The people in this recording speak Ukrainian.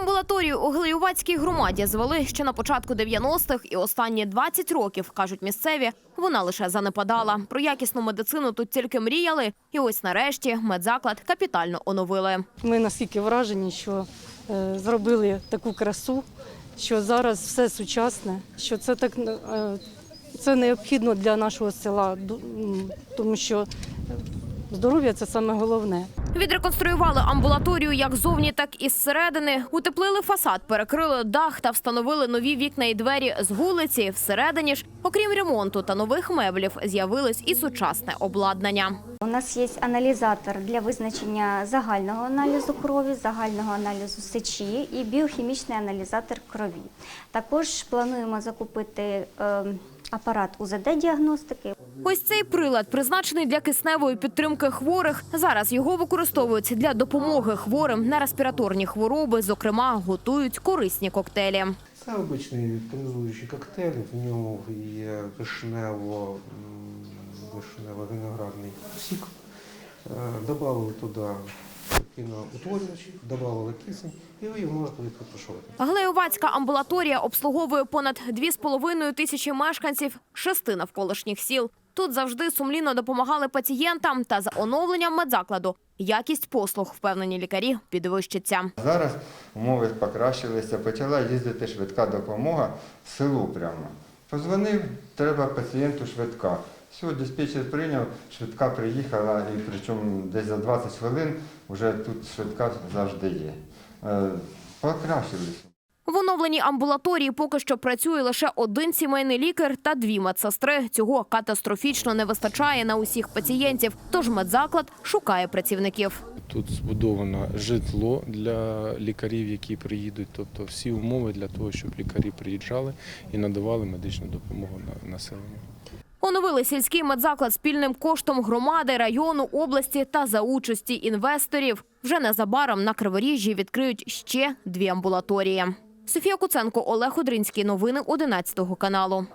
Амбулаторію у Глеювацькій громаді звели ще на початку 90-х і останні 20 років, кажуть місцеві, вона лише занепадала. Про якісну медицину тут тільки мріяли. І ось нарешті медзаклад капітально оновили. Ми настільки вражені, що е, зробили таку красу, що зараз все сучасне, що це так е, це необхідно для нашого села, тому що здоров'я це саме головне. Відреконструювали амбулаторію як зовні, так і зсередини. Утеплили фасад, перекрили дах та встановили нові вікна і двері з вулиці. Всередині ж, окрім ремонту та нових меблів, з'явилось і сучасне обладнання. У нас є аналізатор для визначення загального аналізу крові, загального аналізу сечі і біохімічний аналізатор крові. Також плануємо закупити е, апарат УЗД-діагностики. Ось цей прилад призначений для кисневої підтримки хворих. Зараз його використовують для допомоги хворим на респіраторні хвороби. Зокрема, готують корисні коктейлі. Це обичний тонізуючий коктейль, в ньому є вишнево, м, вишнево-виноградний сік. Е, Добавили туди кіноутворювачі, додали кисень, і ви його можете відпрошувати. Глеювацька амбулаторія обслуговує понад 2,5 тисячі мешканців шести навколишніх сіл. Тут завжди сумлінно допомагали пацієнтам та за оновленням медзакладу. Якість послуг, впевнені лікарі, підвищиться. Зараз умови покращилися, почала їздити швидка допомога в селу прямо. Позвонив, треба пацієнту швидка. Все, диспетчер прийняв, швидка приїхала, і причому десь за 20 хвилин вже тут швидка завжди є. Е, Покращилися. В оновленій амбулаторії поки що працює лише один сімейний лікар та дві медсестри. Цього катастрофічно не вистачає на усіх пацієнтів. Тож медзаклад шукає працівників. Тут збудовано житло для лікарів, які приїдуть, тобто всі умови для того, щоб лікарі приїжджали і надавали медичну допомогу на- населенню. Оновили сільський медзаклад спільним коштом громади, району, області та за участі інвесторів. Вже незабаром на Криворіжжі відкриють ще дві амбулаторії. Софія Куценко, Олег Одринський. Новини 11 каналу.